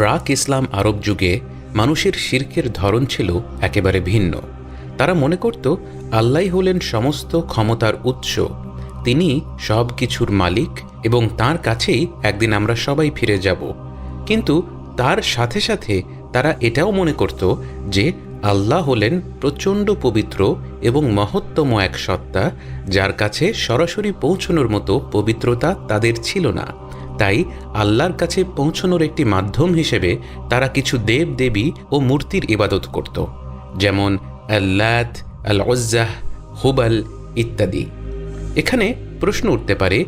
প্রাক ইসলাম আরব যুগে মানুষের শির্কের ধরন ছিল একেবারে ভিন্ন। তারা মনে করত, আল্লাহ হলেন সমস্ত ক্ষমতার উৎস। তিনি সব কিছুর মালিক এবং তার কাছেই একদিন আমরা সবাই ফিরে যাব। কিন্তু তার সাথে সাথে তারা এটাও মনে করত যে আল্লাহ হলেন প্রচণ্ড পবিত্র এবং মহত্তম এক সত্তা, যার কাছে সরাসরি পৌঁছনোর মতো পবিত্রতা তাদের ছিল না। তাই আল্লাহর কাছে পৌঁছনোর একটি মাধ্যম হিসেবে তারা কিছু দেব, দেবী ও মূর্তির ইবাদত করত, যেমন আল্লাত আল ওজ্জাহ হুবাল ইত্যাদি। এখানে প্রশ্ন উঠতে পারে,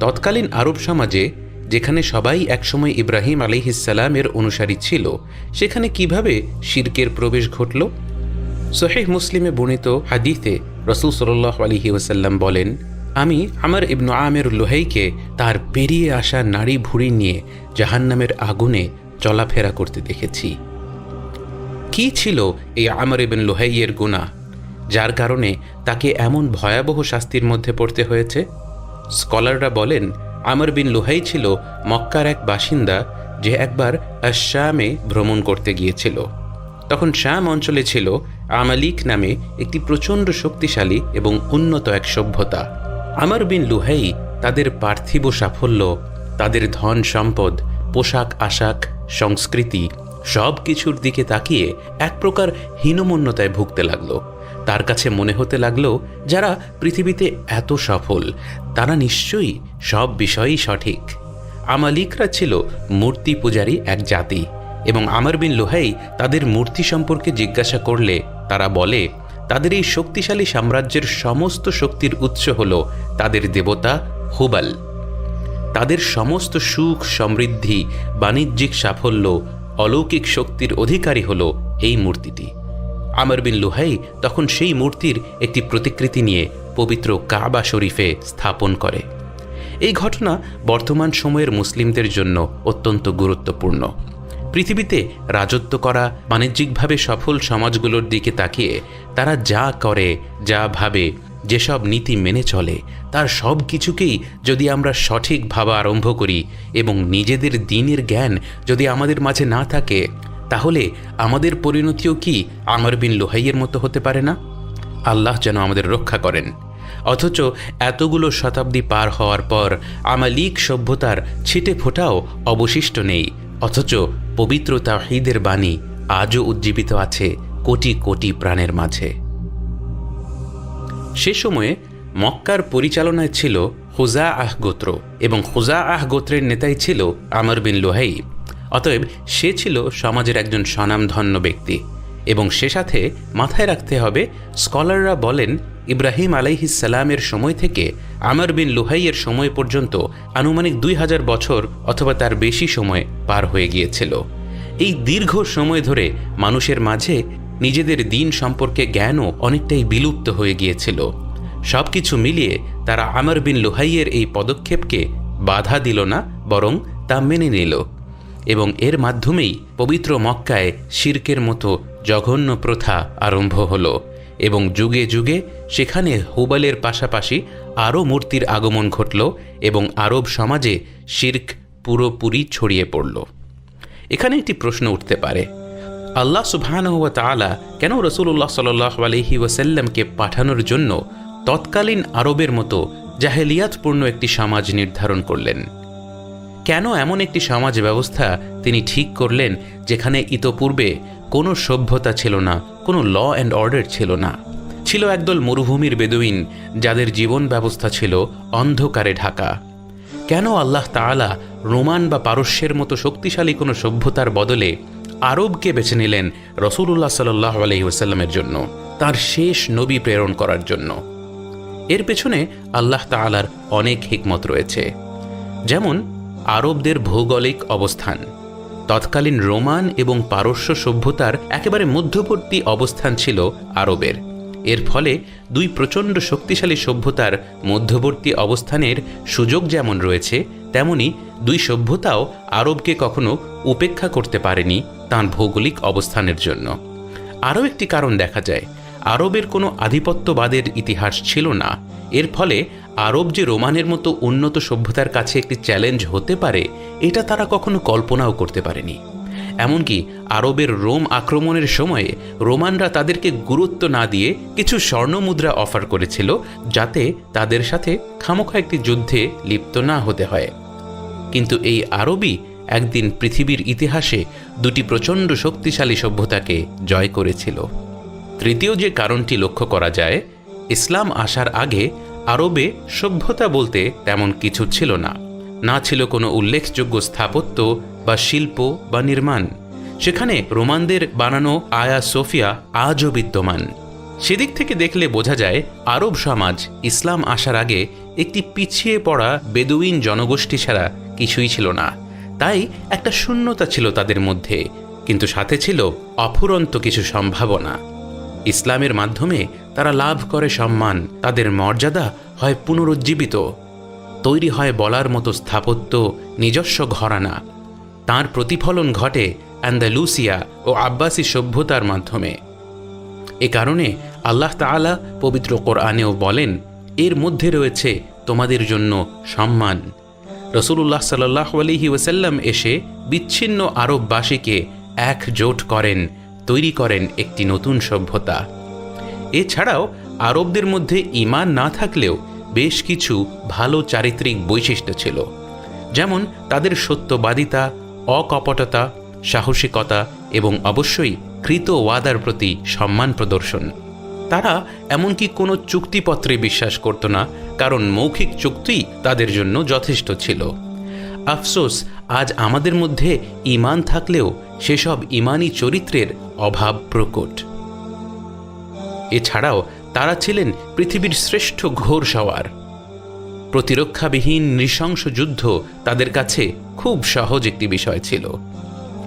তৎকালীন আরব সমাজে, যেখানে সবাই একসময় ইব্রাহিম আলিহিসাল্লামের অনুসারী ছিল, সেখানে কীভাবে শির্কের প্রবেশ ঘটল? সোহেহ মুসলিমে বর্ণিত হাদিতে রসুল সাল্লাহ আলহি ওসাল্লাম বলেন আমি আমার ইবনু আমের লোহাইকে তার পেরিয়ে আসা নারী ভুড়ি নিয়ে জাহান্নামের আগুনে চলাফেরা করতে দেখেছি। কি ছিল এই আমর ইবেন লোহাইয়ের গুণা যার কারণে তাকে এমন ভয়াবহ শাস্তির মধ্যে পড়তে হয়েছে? স্কলাররা বলেন, আমর বিন লোহাই ছিল মক্কার এক বাসিন্দা যে একবার শ্যামে ভ্রমণ করতে গিয়েছিল। তখন শ্যাম অঞ্চলে ছিল আমালিক নামে একটি প্রচণ্ড শক্তিশালী এবং উন্নত এক সভ্যতা। আমর বিন লুহাই তাদের পার্থিব সাফল্য, তাদের ধন সম্পদ, পোশাক আশাক, সংস্কৃতি, সব কিছুর দিকে তাকিয়ে এক প্রকার হীনমন্যতায় ভুগতে লাগল। তার কাছে মনে হতে লাগল, যারা পৃথিবীতে এত সফল, তারা নিশ্চয়ই সব বিষয়ই সঠিক। আমালিকরা ছিল মূর্তি পূজারী এক জাতি, এবং আমার বিন লোহাই তাদের মূর্তি সম্পর্কে জিজ্ঞাসা করলে তারা বলে তাদের এই শক্তিশালী সাম্রাজ্যের সমস্ত শক্তির উৎস হল তাদের দেবতা হুবাল। তাদের সমস্ত সুখ, সমৃদ্ধি, বাণিজ্যিক সাফল্য, অলৌকিক শক্তির অধিকারী হল এই মূর্তিটি। আমর বিন লুহাই তখন সেই মূর্তির একটি প্রতিকৃতি নিয়ে পবিত্র কাবা শরীফে স্থাপন করে। এই ঘটনা বর্তমান সময়ের মুসলিমদের জন্য অত্যন্ত গুরুত্বপূর্ণ। পৃথিবীতে রাজত্ব করা, বাণিজ্যিকভাবে সফল সমাজগুলোর দিকে তাকিয়ে তারা যা করে, যা ভাবে, যেসব নীতি মেনে চলে, তার সব কিছুকেই যদি আমরা সঠিক ভাবা আরম্ভ করি এবং নিজেদের দিনের জ্ঞান যদি আমাদের মাঝে না থাকে, তাহলে আমাদের পরিণতিও কি আমর বিন লোহাইয়ের মতো হতে পারে না? আল্লাহ যেন আমাদের রক্ষা করেন। অথচ এতগুলো শতাব্দী পার হওয়ার পর আমালিক সভ্যতার ছিটে ফোটাও অবশিষ্ট নেই, অথচ পবিত্র তাহিদের বাণী আজও উজ্জীবিত আছে কোটি কোটি প্রাণের মাঝে। সে সময়ে মক্কার পরিচালনায় ছিল হুজা আহ গোত্র এবং হুজা আহ গোত্রের নেতাই ছিল আমর বিন লোহাই অতএব সে ছিল সমাজের একজন স্বনামধন্য ব্যক্তি এবং সে সাথে মাথায় রাখতে হবে স্কলাররা বলেন ইব্রাহিম আলাইহিসাল্লামের সময় থেকে আমর বিন লুহাইয়ের সময় পর্যন্ত আনুমানিক দুই হাজার বছর অথবা তার বেশি সময় পার হয়ে গিয়েছিল। এই দীর্ঘ সময় ধরে মানুষের মাঝে নিজেদের দিন সম্পর্কে জ্ঞানও অনেকটাই বিলুপ্ত হয়ে গিয়েছিল। সব কিছু মিলিয়ে তারা আমর বিন লুহাইয়ের এই পদক্ষেপকে বাধা দিল না, বরং তা মেনে নিল এবং এর মাধ্যমেই পবিত্র মক্কায় শির্কের মতো জঘন্য প্রথা আরম্ভ হলো। এবং যুগে যুগে সেখানে হুবালের পাশাপাশি আরও মূর্তির আগমন ঘটল এবং আরব সমাজে শির্ক পুরোপুরি ছড়িয়ে পড়ল। এখানে একটি প্রশ্ন উঠতে পারে, আল্লাহ সুবহানহুয়া তালা কেন রসুল্লাহ সাল্লাহ আলহি ওয়াসাল্লামকে পাঠানোর জন্য তৎকালীন আরবের মতো জাহেলিয়াতপূর্ণ একটি সমাজ নির্ধারণ করলেন? কেন এমন একটি সমাজ ব্যবস্থা তিনি ঠিক করলেন যেখানে ইতপূর্বে কোনো সভ্যতা ছিল না কোনো ল অ্যান্ড অর্ডার ছিল না। ছিল একদল মরুভূমির বেদুইন, যাদের জীবন ব্যবস্থা ছিল অন্ধকারে ঢাকা। কেন আল্লাহ তাআলা রোমান বা পারস্যের মতো শক্তিশালী কোনো সভ্যতার বদলে আরবকে বেছে নিলেন রসুল্লাহ সাল্লাহ আলহিউসাল্লামের জন্য, তার শেষ নবী প্রেরণ করার জন্য? এর পেছনে আল্লাহ তাআলার অনেক হিকমত রয়েছে। যেমন, আরবদের ভৌগোলিক অবস্থান। তৎকালীন রোমান এবং পারস্য সভ্যতার একেবারে মধ্যবর্তী অবস্থান ছিল আরবের। এর ফলে দুই প্রচণ্ড শক্তিশালী সভ্যতার মধ্যবর্তী অবস্থানের সুযোগ যেমন রয়েছে, তেমনি দুই সভ্যতাও আরবকে কখনো উপেক্ষা করতে পারেনি তাঁর ভৌগোলিক অবস্থানের জন্য। আরও একটি কারণ দেখা যায় আরবের কোনো আধিপত্যবাদের ইতিহাস ছিল না। এর ফলে আরব যে রোমানের মতো উন্নত সভ্যতার কাছে একটি চ্যালেঞ্জ হতে পারে, এটা তারা কখনো কল্পনাও করতে পারেনি। এমনকি আরবের রোম আক্রমণের সময়ে রোমানরা তাদেরকে গুরুত্ব না দিয়ে কিছু স্বর্ণমুদ্রা অফার করেছিল, যাতে তাদের সাথে খামোখা একটি যুদ্ধে লিপ্ত না হতে হয়। কিন্তু এই আরবই একদিন পৃথিবীর ইতিহাসে দুটি প্রচণ্ড শক্তিশালী সভ্যতাকে জয় করেছিল। তৃতীয় যে কারণটি লক্ষ্য করা যায়, ইসলাম আসার আগে আরবে সভ্যতা বলতে তেমন কিছু ছিল না। না ছিল কোনো উল্লেখযোগ্য স্থাপত্য বা শিল্প বা নির্মাণ। সেখানে রোমানদের বানানো আয়া সোফিয়া আজও বিদ্যমান। সেদিক থেকে দেখলে বোঝা যায়, আরব সমাজ ইসলাম আসার আগে একটি পিছিয়ে পড়া বেদুইন জনগোষ্ঠী ছাড়া কিছুই ছিল না। তাই একটা শূন্যতা ছিল তাদের মধ্যে, কিন্তু সাথে ছিল অফুরন্ত কিছু সম্ভাবনা। ইসলামের মাধ্যমে তারা লাভ করে সম্মান, তাদের মর্যাদা হয় পুনরুজ্জীবিত। তৈরি হয় বলার মতো স্থাপত্য, নিজস্ব ঘরানা। তার প্রতিফলন ঘটে অ্যান্দালুসিয়া ও আব্বাসী সভ্যতার মাধ্যমে। এ কারণে আল্লাহ তাআলা পবিত্র কোরআনেও বলেন, এর মধ্যে রয়েছে তোমাদের জন্য সম্মান। রসুল্লাহ সাল্লাহ আলহি ওসাল্লাম এসে বিচ্ছিন্ন আরববাসীকে একজোট করেন তৈরি করেন একটি নতুন সভ্যতা। এছাড়াও আরবদের মধ্যে ইমান না থাকলেও বেশ কিছু ভালো চারিত্রিক বৈশিষ্ট্য ছিল। যেমন তাদের সত্যবাদিতা, অকপটতা, সাহসিকতা এবং অবশ্যই কৃত ওয়াদার প্রতি সম্মান প্রদর্শন। তারা এমনকি কোনো চুক্তিপত্রে বিশ্বাস করত না, কারণ মৌখিক চুক্তি তাদের জন্য যথেষ্ট ছিল। আফসোস, আজ আমাদের মধ্যে ইমান থাকলেও সেসব ইমানি চরিত্রের অভাব প্রকট। এছাড়াও তারা ছিলেন পৃথিবীর শ্রেষ্ঠ ঘোর সওয়ার। প্রতিরক্ষাবিহীন নৃশংস যুদ্ধ তাদের কাছে খুব সহজ একটি বিষয় ছিল।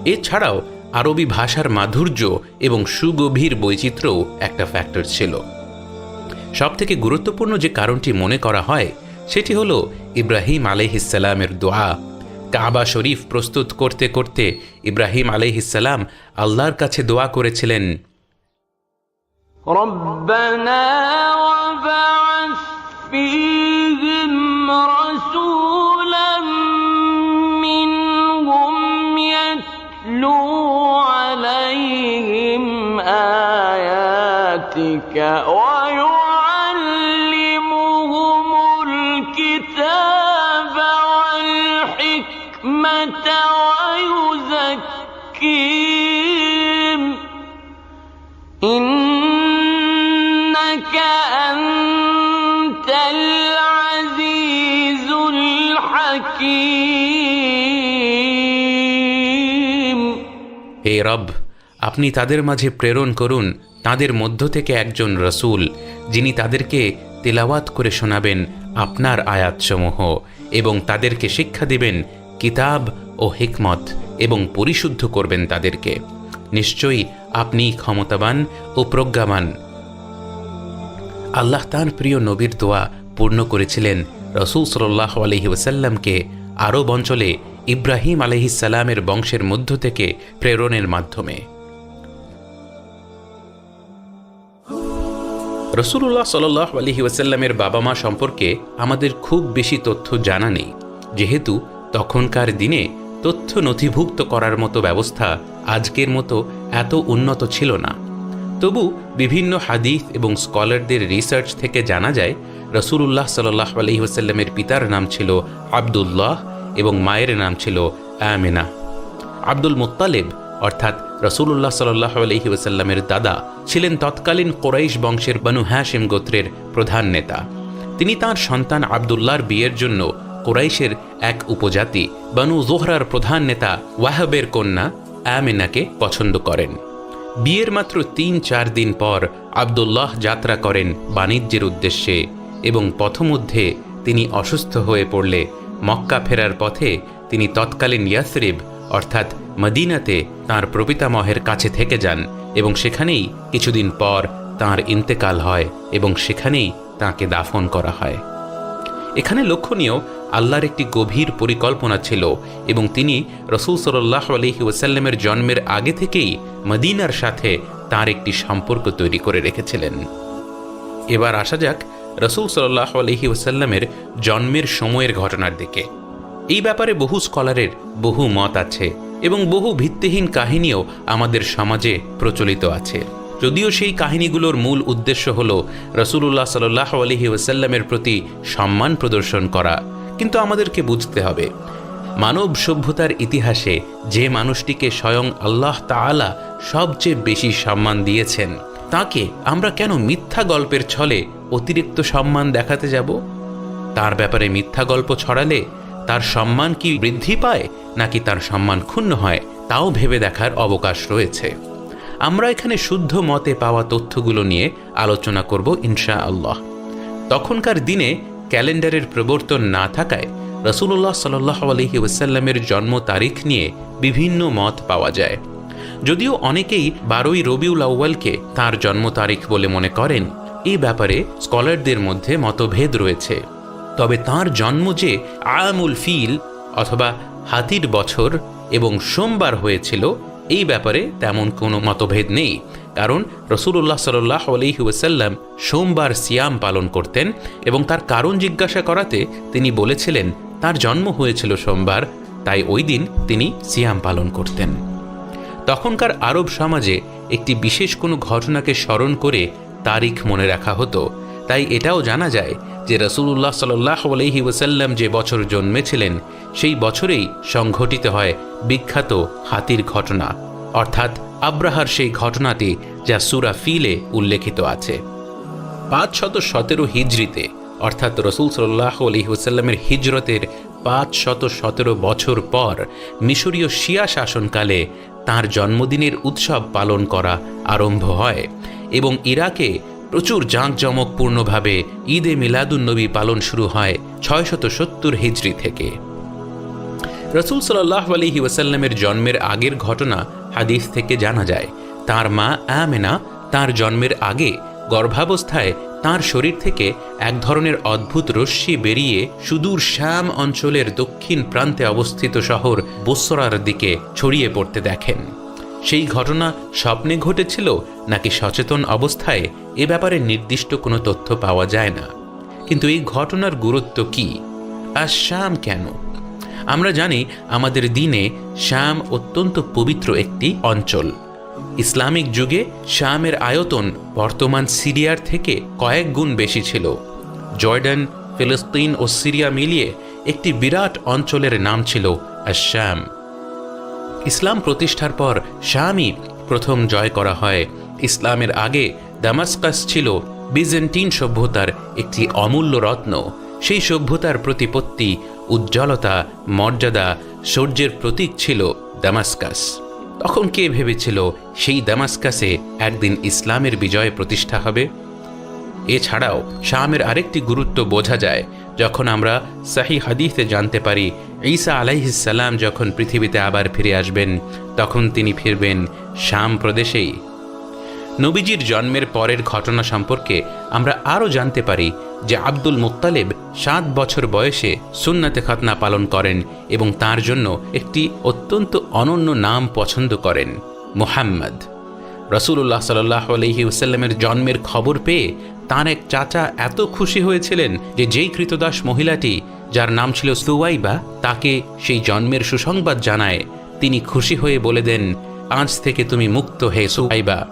এছাড়াও আরবি ভাষার মাধুর্য এবং সুগভীর বৈচিত্র্যও একটা ফ্যাক্টর ছিল। সবথেকে গুরুত্বপূর্ণ যে কারণটি মনে করা হয়, সেটি হল ইব্রাহিম আলহিসাল্লামের দোয়া কাবা শরীফ প্রস্তুত করতে করতে ইব্রাহিম আলহিসাল্লাম আল্লাহর কাছে দোয়া করেছিলেন ربنا وبعث فيهم رسولا منهم يتلو عليهم آياتك রব, আপনি তাদের মাঝে প্রেরণ করুন, তাদের মধ্য থেকে একজন রসুল, যিনি তাদেরকে তেলাওয়াত করে শোনাবেন আপনার আয়াতসমূহ এবং তাদেরকে শিক্ষা দিবেন কিতাব ও হিকমত এবং পরিশুদ্ধ করবেন তাদেরকে। নিশ্চয়ই আপনি ক্ষমতাবান ও প্রজ্ঞাবান। আল্লাহ তাঁর প্রিয় নবীর দোয়া পূর্ণ করেছিলেন রসুল সাল্লাহ আলহি ওসাল্লামকে আরব অঞ্চলে ইব্রাহিম আলহিসাল্লামের বংশের মধ্য থেকে প্রেরণের মাধ্যমে। রসুল্লাহ সাল্লাহ আলহি ওসাল্লামের বাবা মা সম্পর্কে আমাদের খুব বেশি তথ্য জানা নেই। যেহেতু তখনকার দিনে তথ্য নথিভুক্ত করার মতো ব্যবস্থা আজকের মতো এত উন্নত ছিল না। তবু বিভিন্ন হাদিস এবং স্কলারদের রিসার্চ থেকে জানা যায় রসুল্লাহ সাল্লাহ আলহি ওসাল্লামের পিতার নাম ছিল আবদুল্লাহ এবং মায়ের নাম ছিল আমেনা। আব্দুল মোত্তালেব, অর্থাৎ রসুল্লাহ সাল্লাহ আলহি ওসাল্লামের দাদা, ছিলেন তৎকালীন কোরাইশ বংশের বানু হ্যাশিম গোত্রের প্রধান নেতা। তিনি তার সন্তান আবদুল্লাহর বিয়ের জন্য কোরাইশের এক উপজাতি বানু জোহরার প্রধান নেতা ওয়াহাবের কন্যা আমেনাকে পছন্দ করেন। বিয়ের মাত্র তিন চার দিন পর আবদুল্লাহ যাত্রা করেন বাণিজ্যের উদ্দেশ্যে এবং পথমধ্যে তিনি অসুস্থ হয়ে পড়লে মক্কা ফেরার পথে তিনি তৎকালীন ইয়াসরিব, অর্থাৎ মদিনাতে তার প্রপিতামহের কাছে থেকে যান এবং সেখানেই কিছুদিন পর তার ইন্তেকাল হয় এবং সেখানেই তাকে দাফন করা হয়। এখানে লক্ষণীয় আল্লাহর একটি গভীর পরিকল্পনা ছিল এবং তিনি রসুল সাল্লাহ আলহি ওসাল্লামের জন্মের আগে থেকেই মদিনার সাথে তার একটি সম্পর্ক তৈরি করে রেখেছিলেন। এবার আসা যাক রসুল সাল্লাহ আলহি ওসাল্লামের জন্মের সময়ের ঘটনার দিকে। এই ব্যাপারে বহু স্কলারের বহু মত আছে এবং বহু ভিত্তিহীন কাহিনীও আমাদের সমাজে প্রচলিত আছে। যদিও সেই কাহিনীগুলোর মূল উদ্দেশ্য হল রসুল্লাহ সাল্লাহ আলহি ওসাল্লামের প্রতি সম্মান প্রদর্শন করা, কিন্তু আমাদেরকে বুঝতে হবে, মানব সভ্যতার ইতিহাসে যে মানুষটিকে স্বয়ং আল্লাহ তাআলা সবচেয়ে বেশি সম্মান দিয়েছেন তাকে আমরা কেন মিথ্যা গল্পের ছলে অতিরিক্ত সম্মান দেখাতে যাব? তার ব্যাপারে মিথ্যা গল্প ছড়ালে তার সম্মান কি বৃদ্ধি পায়, নাকি তার সম্মান ক্ষুণ্ণ হয়, তাও ভেবে দেখার অবকাশ রয়েছে। আমরা এখানে শুদ্ধ মতে পাওয়া তথ্যগুলো নিয়ে আলোচনা করব ইনশা আল্লাহ তখনকার দিনে ক্যালেন্ডারের প্রবর্তন না থাকায় রসুল্লাহ সাল্লাহ আলহি ওসাল্লামের জন্ম তারিখ নিয়ে বিভিন্ন মত পাওয়া যায়। যদিও অনেকেই বারোই রবিউল আউ্বালকে তার জন্ম তারিখ বলে মনে করেন এই ব্যাপারে স্কলারদের মধ্যে মতভেদ রয়েছে। তবে তার জন্ম যে আয়ামুল ফিল অথবা হাতির বছর এবং সোমবার হয়েছিল, এই ব্যাপারে তেমন কোনো মতভেদ নেই, কারণ রসুল্লাহ সাল্লাহ আলহি ওসাল্লাম সোমবার সিয়াম পালন করতেন এবং তার কারণ জিজ্ঞাসা করাতে তিনি বলেছিলেন, তার জন্ম হয়েছিল সোমবার, তাই ওই দিন তিনি সিয়াম পালন করতেন। তখনকার আরব সমাজে একটি বিশেষ কোনো ঘটনাকে স্মরণ করে তারিখ মনে রাখা হতো। তাই এটাও জানা যায় যে রসুল্লাহ সাল্লাহ আলহি ওসাল্লাম যে বছর জন্মেছিলেন, সেই বছরেই সংঘটিত হয় বিখ্যাত হাতির ঘটনা। অর্থাৎ আব্রাহার সেই ঘটনাটি যা সুরা ফিলে উল্লেখিত আছে। পাঁচ শত সতেরো হিজড়িতে অর্থাৎ রসুল সাল্লাহ আলী হুসাল্লামের হিজরতের পাঁচ শত সতেরো বছর পর মিশরীয় শিয়া শাসনকালে তার জন্মদিনের উৎসব পালন করা আরম্ভ হয় এবং ইরাকে প্রচুর জাঁকজমকপূর্ণভাবে ঈদে মিলাদুন্নবী পালন শুরু হয় ছয়শত সত্তর হিজড়ি থেকে। রসুল সাল্লাহ আলহি ওয়াসাল্লামের জন্মের আগের ঘটনা হাদিস থেকে জানা যায়, তার মা আমেনা তার জন্মের আগে গর্ভাবস্থায় তার শরীর থেকে এক ধরনের অদ্ভুত রশ্মি বেরিয়ে সুদূর শ্যাম অঞ্চলের দক্ষিণ প্রান্তে অবস্থিত শহর বসরার দিকে ছড়িয়ে পড়তে দেখেন। সেই ঘটনা স্বপ্নে ঘটেছিল নাকি সচেতন অবস্থায় এ ব্যাপারে নির্দিষ্ট কোনো তথ্য পাওয়া যায় না। কিন্তু এই ঘটনার গুরুত্ব কি আর শ্যাম কেন? আমরা জানি আমাদের দিনে শ্যাম অত্যন্ত পবিত্র একটি অঞ্চল। ইসলামিক যুগে শামের আয়তন বর্তমান সিরিয়ার থেকে কয়েক গুণ বেশি ছিল। জর্ডান, ফিলিস্তিন ও সিরিয়া মিলিয়ে একটি বিরাট অঞ্চলের নাম ছিল আশ্যাম ইসলাম প্রতিষ্ঠার পর শামই প্রথম জয় করা হয়। ইসলামের আগে দামাস্কাস ছিল বিজেন্টিন সভ্যতার একটি অমূল্য রত্ন। সেই সভ্যতার প্রতিপত্তি, উজ্জ্বলতা, মর্যাদা শৌর্যের প্রতীক ছিল দামাস্কাস। তখন কে ভেবেছিল সেই দামাস্কাসে একদিন ইসলামের বিজয় প্রতিষ্ঠা হবে? এছাড়াও শামের আরেকটি গুরুত্ব বোঝা যায়, যখন আমরা সাহি হাদিসে জানতে পারি, ঈসা আলাইহিসাল্লাম যখন পৃথিবীতে আবার ফিরে আসবেন, তখন তিনি ফিরবেন শাম প্রদেশেই। নবীজির জন্মের পরের ঘটনা সম্পর্কে আমরা আরও জানতে পারি যে আব্দুল মুত্তালেব সাত বছর বয়সে সুন্নাতে খাতনা পালন করেন এবং তার জন্য একটি অত্যন্ত অনন্য নাম পছন্দ করেন, মুহাম্মদ। রসুল্লাহ সাল্লাহ আলহি ওসাল্লামের জন্মের খবর পেয়ে তার এক চাচা এত খুশি হয়েছিলেন যে যেই কৃতদাস মহিলাটি, যার নাম ছিল সুয়াইবা তাকে সেই জন্মের সুসংবাদ জানায়। তিনি খুশি হয়ে বলে দেন, আজ থেকে তুমি মুক্ত হে সুয়াইবা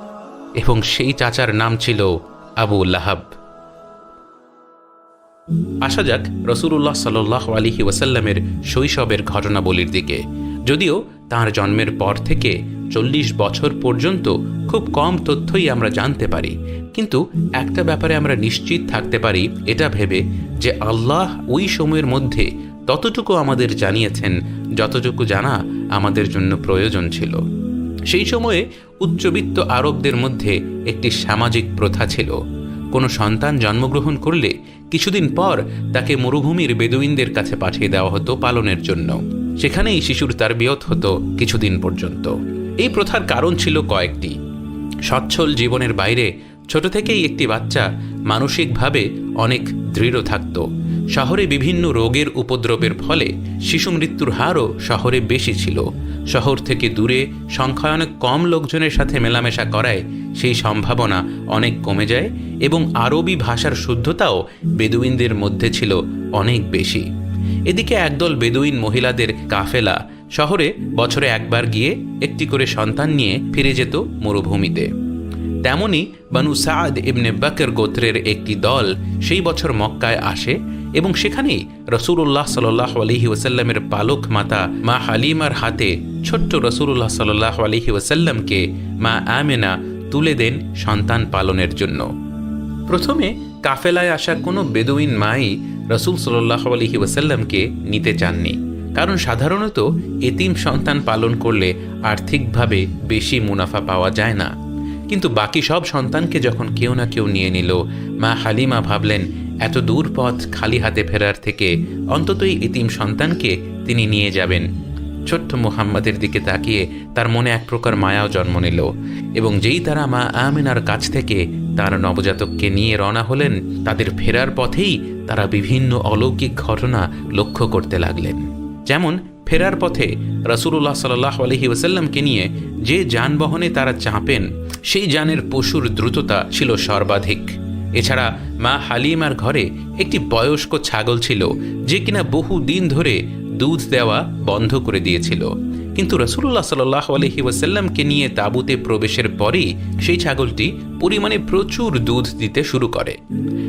এবং সেই চাচার নাম ছিল আবু লাহাব। আসা যাক রসুল্লাহ সাল্লাহ আলিহি ওয়াসাল্লামের শৈশবের ঘটনাবলীর দিকে। যদিও তার জন্মের পর থেকে চল্লিশ বছর পর্যন্ত খুব কম তথ্যই আমরা জানতে পারি, কিন্তু একটা ব্যাপারে আমরা নিশ্চিত থাকতে পারি, এটা ভেবে যে আল্লাহ ওই সময়ের মধ্যে ততটুকু আমাদের জানিয়েছেন, যতটুকু জানা আমাদের জন্য প্রয়োজন ছিল। সেই সময়ে উচ্চবিত্ত আরবদের মধ্যে একটি সামাজিক প্রথা ছিল। কোনো সন্তান জন্মগ্রহণ করলে কিছুদিন পর তাকে মরুভূমির বেদুইনদের কাছে পাঠিয়ে দেওয়া হতো পালনের জন্য। সেখানেই শিশুর তার বিয়ত হতো কিছুদিন পর্যন্ত। এই প্রথার কারণ ছিল কয়েকটি। সচ্ছল জীবনের বাইরে ছোট থেকেই একটি বাচ্চা মানসিকভাবে অনেক দৃঢ় থাকত। শহরে বিভিন্ন রোগের উপদ্রবের ফলে শিশু মৃত্যুর হারও শহরে বেশি ছিল। শহর থেকে দূরে সংখ্যায় অনেক কম লোকজনের সাথে মেলামেশা করায় সেই সম্ভাবনা অনেক কমে যায় এবং আরবি ভাষার শুদ্ধতাও বেদুইনদের মধ্যে ছিল অনেক বেশি। এদিকে একদল বেদুইন মহিলাদের কাফেলা শহরে বছরে একবার গিয়ে একটি করে সন্তান নিয়ে ফিরে যেত মরুভূমিতে। তেমনি বানু সাদ ইবনে বাকর গোত্রের একটি দল সেই বছর মক্কায় আসে এবং সেখানেই রসুল্লাহ সাল্লাহ আলহি ওসাল্লামের পালক মাতা মা হালিমার হাতে ছোট্ট রসুল্লাহ সাল্লাহ আলহি ওসাল্লামকে মা আমেনা তুলে দেন সন্তান পালনের জন্য। প্রথমে কাফেলায় আসা কোনো বেদুইন মাই রসুল সাল্লাহ আলহি ওসাল্লামকে নিতে চাননি, কারণ সাধারণত এতিম সন্তান পালন করলে আর্থিকভাবে বেশি মুনাফা পাওয়া যায় না। কিন্তু বাকি সব সন্তানকে যখন কেউ না কেউ নিয়ে নিল, মা হালিমা ভাবলেন এত দূর পথ খালি হাতে ফেরার থেকে অন্ততই ইতিম সন্তানকে তিনি নিয়ে যাবেন। ছোট্ট মুহাম্মাদের দিকে তাকিয়ে তার মনে এক প্রকার মায়াও জন্ম নিল এবং যেই তারা মা আমিনার কাছ থেকে তার নবজাতককে নিয়ে রওনা হলেন, তাদের ফেরার পথেই তারা বিভিন্ন অলৌকিক ঘটনা লক্ষ্য করতে লাগলেন। যেমন, ফেরার পথে রসুল্লাহ সাল্লাহ আলহি ওসাল্লামকে নিয়ে যে যানবাহনে তারা চাপেন, সেই যানের পশুর দ্রুততা ছিল সর্বাধিক। এছাড়া মা হালিমার ঘরে একটি বয়স্ক ছাগল ছিল, যে কিনা বহু দিন ধরে দুধ দেওয়া বন্ধ করে দিয়েছিল। কিন্তু রসুল্লাহ সাল্লাহ আলহি ওয়াসাল্লামকে নিয়ে তাঁবুতে প্রবেশের পরেই সেই ছাগলটি পরিমাণে প্রচুর দুধ দিতে শুরু করে।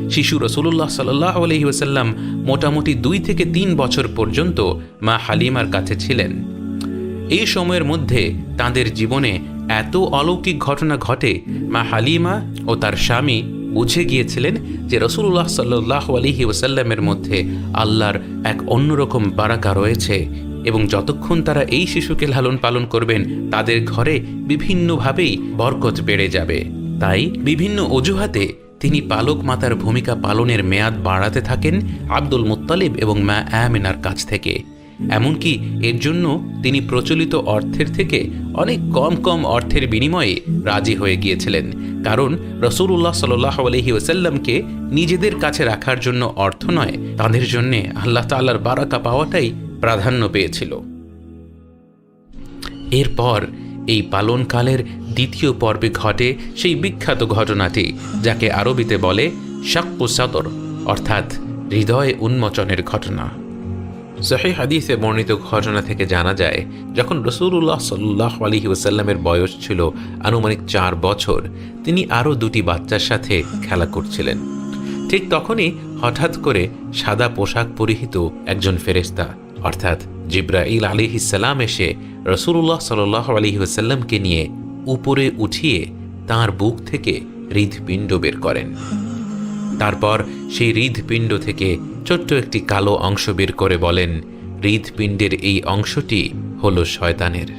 শিশু রসুল্লাহ সাল্লাহ আলহি ওয়াসাল্লাম মোটামুটি দুই থেকে তিন বছর পর্যন্ত মা হালিমার কাছে ছিলেন। এই সময়ের মধ্যে তাদের জীবনে এত অলৌকিক ঘটনা ঘটে, মা হালিমা ও তার স্বামী বুঝে গিয়েছিলেন যে রসুল্লাহ সাল্লাহ আলহি ওসাল্লামের মধ্যে আল্লাহর এক অন্যরকম বারাকা রয়েছে এবং যতক্ষণ তারা এই শিশুকে লালন পালন করবেন, তাদের ঘরে বিভিন্নভাবেই বরকত বেড়ে যাবে। তাই বিভিন্ন অজুহাতে তিনি পালক মাতার ভূমিকা পালনের মেয়াদ বাড়াতে থাকেন আব্দুল মুত্তালিব এবং মা আমিনার কাছ থেকে। এমনকি এর জন্য তিনি প্রচলিত অর্থের থেকে অনেক কম কম অর্থের বিনিময়ে রাজি হয়ে গিয়েছিলেন। কারণ রসুল্লাহ সাল্লাহ আলহি ওসাল্লামকে নিজেদের কাছে রাখার জন্য অর্থ নয়, তাদের জন্যে আল্লাহ তাল্লার বারাকা পাওয়াটাই প্রাধান্য পেয়েছিল। এরপর এই পালনকালের দ্বিতীয় পর্বে ঘটে সেই বিখ্যাত ঘটনাটি, যাকে আরবিতে বলে শাক্কু সদর, অর্থাৎ হৃদয় উন্মোচনের ঘটনা। সহি হাদিসে বর্ণিত ঘটনা থেকে জানা যায়, যখন রসুল্লাহ সাল্লাহ আলহি ওসাল্লামের বয়স ছিল আনুমানিক চার বছর, তিনি আরও দুটি বাচ্চার সাথে খেলা করছিলেন। ঠিক তখনই হঠাৎ করে সাদা পোশাক পরিহিত একজন ফেরেস্তা অর্থাৎ জিব্রাইল আলিহিসাল্লাম এসে রসুল্লাহ সাল্লাহ আলহি ওসাল্লামকে নিয়ে উপরে উঠিয়ে তার বুক থেকে হৃদপিণ্ড বের করেন। তারপর সেই হৃদপিণ্ড থেকে ছোট্ট একটি কালো অংশ বের করে বলেন, হৃদপিণ্ডের এই অংশটি হল শয়তানের।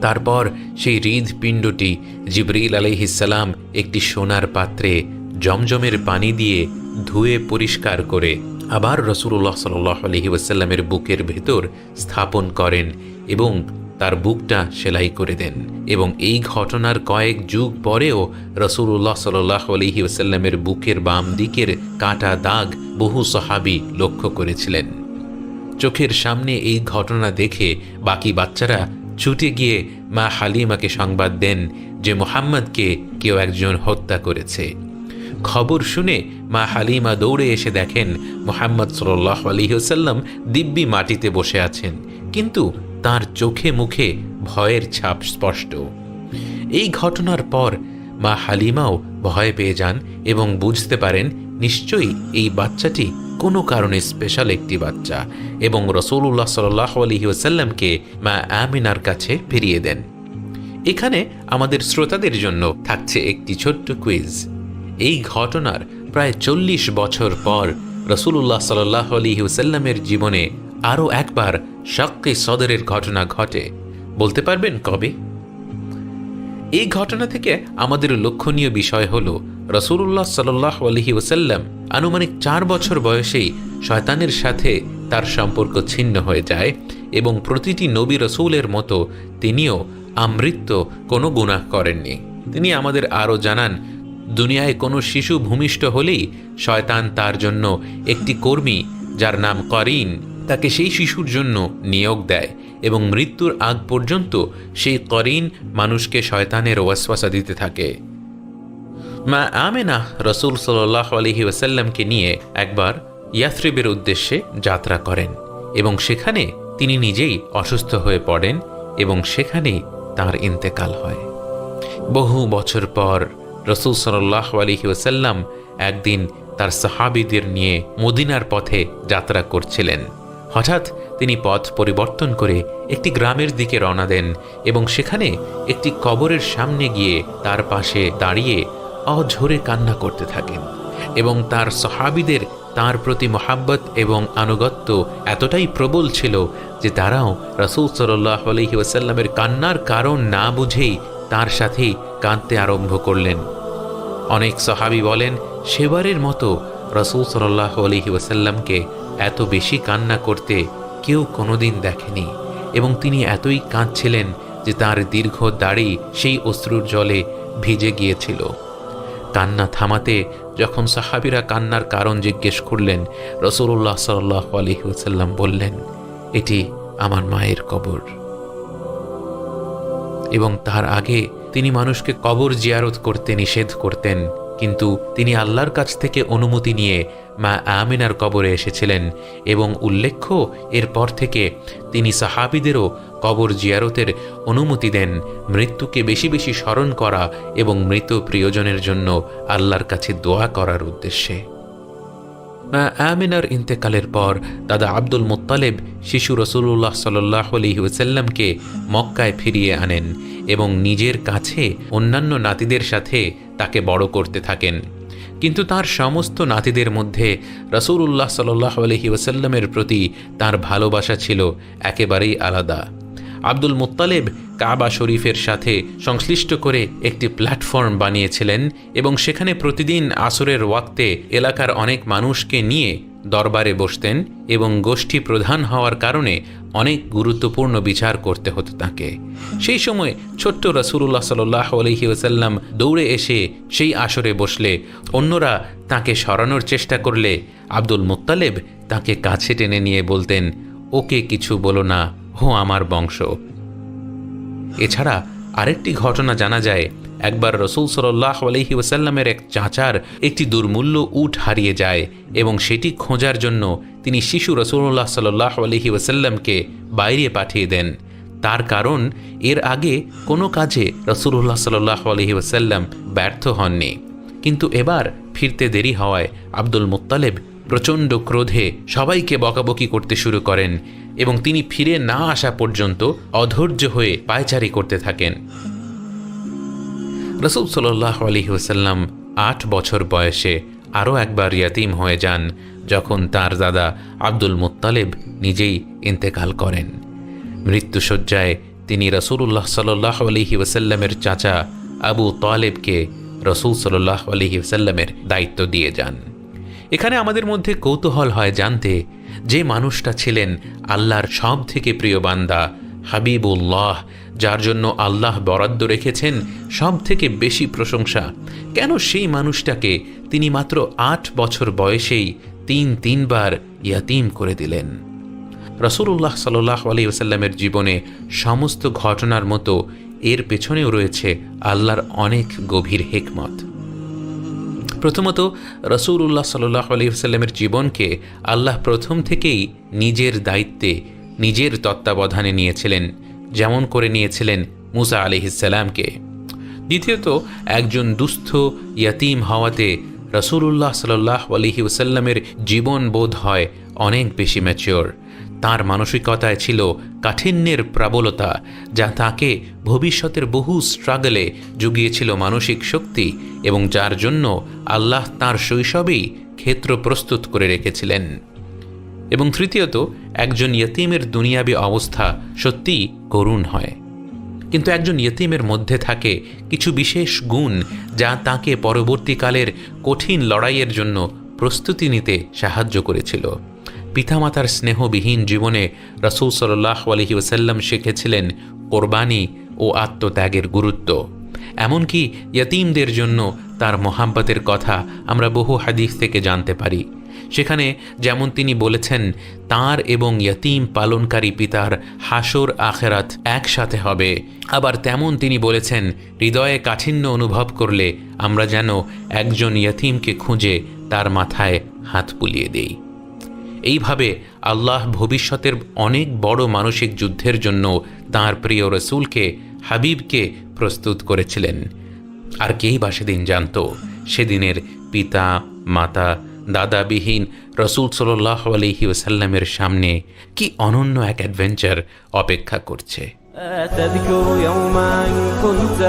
তারপর সেই হৃদপিণ্ডটি জিবরিল আলহিসাল্লাম একটি সোনার পাত্রে জমজমের পানি দিয়ে ধুয়ে পরিষ্কার করে আবার রসুল্লাহ সাল্লাহ আলহি বুকের ভেতর স্থাপন করেন এবং তার বুকটা সেলাই করে দেন এবং এই ঘটনার কয়েক যুগ পরেও রসুল্লাহ সাল্লাহ আলহি ওসাল্লামের বুকের বাম দিকের কাটা দাগ বহু সহাবি লক্ষ্য করেছিলেন। চোখের সামনে এই ঘটনা দেখে বাকি বাচ্চারা ছুটে গিয়ে মা হালিমাকে সংবাদ দেন যে মোহাম্মদকে কেউ একজন হত্যা করেছে। খবর শুনে মা হালিমা দৌড়ে এসে দেখেন মোহাম্মদ সাল্লাহ আলহিহসাল্লাম দিব্যি মাটিতে বসে আছেন। কিন্তু তার চোখে মুখে ভয়ের ছাপ স্পষ্ট। এই ঘটনার পর মা হালিমাও ভয় পেয়ে যান এবং বুঝতে পারেন, নিশ্চয়ই এই বাচ্চাটি কোনো কারণে স্পেশাল একটি বাচ্চা এবং রসুল্লাহ সাল্লাহ আলহি ওসাল্লামকে মা আমিনার কাছে ফিরিয়ে দেন। এখানে আমাদের শ্রোতাদের জন্য থাকছে একটি ছোট্ট কুইজ এই ঘটনার প্রায় চল্লিশ বছর পর রসুল্লাহ সাল্লাহ আলহি ওসাল্লামের জীবনে আরও একবার শাক্কে সদরের ঘটনা ঘটে। বলতে পারবেন কবে? এই ঘটনা থেকে আমাদের লক্ষণীয় বিষয় হল রসুল্লাহ সাল্লাহ আলহি ওসাল্লাম আনুমানিক চার বছর বয়সেই শয়তানের সাথে তার সম্পর্ক ছিন্ন হয়ে যায় এবং প্রতিটি নবী রসুলের মতো তিনিও আমৃত্য কোনো গুনাহ করেননি। তিনি আমাদের আরও জানান, দুনিয়ায় কোনো শিশু ভূমিষ্ঠ হলেই শয়তান তার জন্য একটি কর্মী যার নাম করিন। তাকে সেই শিশুর জন্য নিয়োগ দেয় এবং মৃত্যুর আগ পর্যন্ত সেই করিন মানুষকে শয়তানের ওয়াসওয়াসা দিতে থাকে। মা আমেনা রসুল সাল্লাহ আলহি ওয়াসাল্লামকে নিয়ে একবার ইয়াথরিবের উদ্দেশ্যে যাত্রা করেন এবং সেখানে তিনি নিজেই অসুস্থ হয়ে পড়েন এবং সেখানেই তার ইন্তেকাল হয়। বহু বছর পর রসুল সাল্লাহ আলহি ওসাল্লাম একদিন তার সাহাবিদের নিয়ে মদিনার পথে যাত্রা করছিলেন। হঠাৎ তিনি পথ পরিবর্তন করে একটি গ্রামের দিকে রওনা দেন এবং সেখানে একটি কবরের সামনে গিয়ে তার পাশে দাঁড়িয়ে অঝরে কান্না করতে থাকেন এবং তার সহাবিদের তার প্রতি মোহাব্বত এবং আনুগত্য এতটাই প্রবল ছিল যে তারাও রসুল সাল্লাহ আলহি ওসাল্লামের কান্নার কারণ না বুঝেই তার সাথেই কাঁদতে আরম্ভ করলেন। অনেক সহাবি বলেন, সেবারের মতো রসুল সাল্লাহ আলহি ওসাল্লামকে এত বেশি কান্না করতে কেউ কোনোদিন দেখেনি এবং তিনি এতই কাঁদছিলেন যে তার দীর্ঘ দাড়ি সেই অশ্রুর জলে ভিজে গিয়েছিল। কান্না থামাতে যখন সাহাবিরা কান্নার কারণ জিজ্ঞেস করলেন রসুল্লাহ সাল্লাহ আলহিউসাল্লাম বললেন, এটি আমার মায়ের কবর। এবং তার আগে তিনি মানুষকে কবর জিয়ারত করতে নিষেধ করতেন। কিন্তু তিনি আল্লাহর কাছ থেকে অনুমতি নিয়ে মা আমিনার কবরে এসেছিলেন এবং উল্লেখ্য, এরপর থেকে তিনি সাহাবিদেরও কবর জিয়ারতের অনুমতি দেন মৃত্যুকে বেশি বেশি স্মরণ করা এবং মৃত প্রিয়জনের জন্য আল্লাহর কাছে দোয়া করার উদ্দেশ্যে। মা আমিনার ইন্তেকালের পর দাদা আব্দুল মোত্তালেব শিশু রসুল্লাহ সাল্লাহ আলহিউসাল্লামকে মক্কায় ফিরিয়ে আনেন এবং নিজের কাছে অন্যান্য নাতিদের সাথে তাকে বড় করতে থাকেন। কিন্তু তার সমস্ত নাতিদের মধ্যে রসুল্লাহ সাল্লাহ আলহি ওসাল্লামের প্রতি তার ভালোবাসা ছিল একেবারেই আলাদা। আব্দুল মুত্তালেব কাবা শরীফের সাথে সংশ্লিষ্ট করে একটি প্ল্যাটফর্ম বানিয়েছিলেন এবং সেখানে প্রতিদিন আসরের ওয়াক্তে এলাকার অনেক মানুষকে নিয়ে দরবারে বসতেন এবং গোষ্ঠী প্রধান হওয়ার কারণে অনেক গুরুত্বপূর্ণ বিচার করতে হতো তাকে। সেই সময় ছোট্ট রসুল্লাহ সাল্লাহ আলহি ওসাল্লাম দৌড়ে এসে সেই আসরে বসলে অন্যরা তাকে সরানোর চেষ্টা করলে আব্দুল মুত্তালেব তাকে কাছে টেনে নিয়ে বলতেন, ওকে কিছু বলো না হো, আমার বংশ। এছাড়া আরেকটি ঘটনা জানা যায়। একবার রসুল সাল্লাহ আলহি ওসাল্লামের এক চাচার একটি দুর্মূল্য উট হারিয়ে যায় এবং সেটি খোঁজার জন্য তিনি শিশু রসুল্লাহ সাল্লাহ আলহি ওসাল্লামকে বাইরে পাঠিয়ে দেন। তার কারণ, এর আগে কোনো কাজে রসুল্লাহ সাল্লাহ আলহি ওসাল্লাম ব্যর্থ হননি। কিন্তু এবার ফিরতে দেরি হওয়ায় আব্দুল মুত্তালেব প্রচণ্ড ক্রোধে সবাইকে বকাবকি করতে শুরু করেন এবং তিনি ফিরে না আসা পর্যন্ত অধৈর্য হয়ে পায়চারি করতে থাকেন। রসুল সাল্লাহ আলী আট বছর বয়সে আরও একবার ইয়াতিম হয়ে যান, যখন তার দাদা আব্দুল মুত্তালেব নিজেই ইন্তেকাল করেন। মৃত্যুসজ্জায় তিনি রসুল্লাহ সাল্লাহ আলহি ওসাল্লামের চাচা আবু তালেবকে রসুল সাল্লাহ আলহি ওসাল্লামের দায়িত্ব দিয়ে যান। এখানে আমাদের মধ্যে কৌতূহল হয় জানতে যে মানুষটা ছিলেন আল্লাহর সব থেকে প্রিয় বান্দা, হাবিবুল্লাহ, যার জন্য আল্লাহ বরাদ্দ রেখেছেন সব থেকে বেশি প্রশংসা। কেন সেই মানুষটাকে তিনি মাত্র আট বছর বয়সেই তিন তিনবার ইয়াতিম করে দিলেন? রসুল্লাহ সাল্লাহ আলী ওসাল্লামের জীবনে সমস্ত ঘটনার মতো এর পেছনেও রয়েছে আল্লাহর অনেক গভীর হেকমত। প্রথমত রসুল্লাহ সাল্লাহ আলহিহাস্লামের জীবনকে আল্লাহ প্রথম থেকেই নিজের দায়িত্বে, নিজের তত্ত্বাবধানে নিয়েছিলেন, যেমন করে নিয়েছিলেন মুসা আলিহিসাল্লামকে দ্বিতীয়ত, একজন দুস্থ, ইয়াতিম হওয়াতে রসুল্লাহ সাল্লাহ আলহি ওসাল্লামের জীবন বোধ হয় অনেক বেশি ম্যাচিওর তার মানসিকতায় ছিল কাঠিন্যের প্রাবলতা, যা তাকে ভবিষ্যতের বহু স্ট্রাগলে জুগিয়েছিল মানসিক শক্তি এবং যার জন্য আল্লাহ তার শৈশবেই ক্ষেত্র প্রস্তুত করে রেখেছিলেন। এবং তৃতীয়ত, একজন ইয়তিমের দুনিয়াবী অবস্থা সত্যিই করুণ হয়। কিন্তু একজন ইয়তিমের মধ্যে থাকে কিছু বিশেষ গুণ যা তাকে পরবর্তীকালের কঠিন লড়াইয়ের জন্য প্রস্তুতি নিতে সাহায্য করেছিল। পিতামাতার স্নেহবিহীন জীবনে রসুল সাল্লাহ আলহি ওসাল্লাম শিখেছিলেন কোরবানি ও আত্মত্যাগের গুরুত্ব। এমনকি ইয়তিমদের জন্য তার মোহাব্বতের কথা আমরা বহু হাদিস থেকে জানতে পারি। সেখানে যেমন তিনি বলেছেন, তার এবং ইয়তিম পালনকারী পিতার হাসর আখেরাত একসাথে হবে। আবার তেমন তিনি বলেছেন, হৃদয়ে কাঠিন্য অনুভব করলে আমরা যেন একজন ইয়তিমকে খুঁজে তার মাথায় হাত বুলিয়ে দেই। এইভাবে আল্লাহ ভবিষ্যতের অনেক বড় মানসিক যুদ্ধের জন্য তাঁর প্রিয় রসুলকে, হাবিবকে প্রস্তুত করেছিলেন। আর কেই বা সেদিন জানত? সেদিনের পিতা, মাতা, দাদাবিহীন রসুল সাল্লাহ আলহি ওসাল্লামের সামনে কি অনন্য এক অ্যাডভেঞ্চার অপেক্ষা করছে। تذكر يوما كنت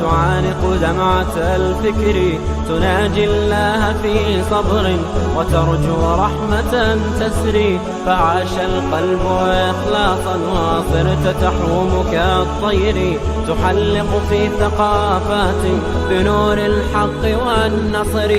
تعانق دمعة الفكر. تناجي الله في صبر وترجو رحمة تسري فعاش القلب إخلاصا وصرت تحوم كالطير. تحلق في ثقافات بنور الحق والنصر.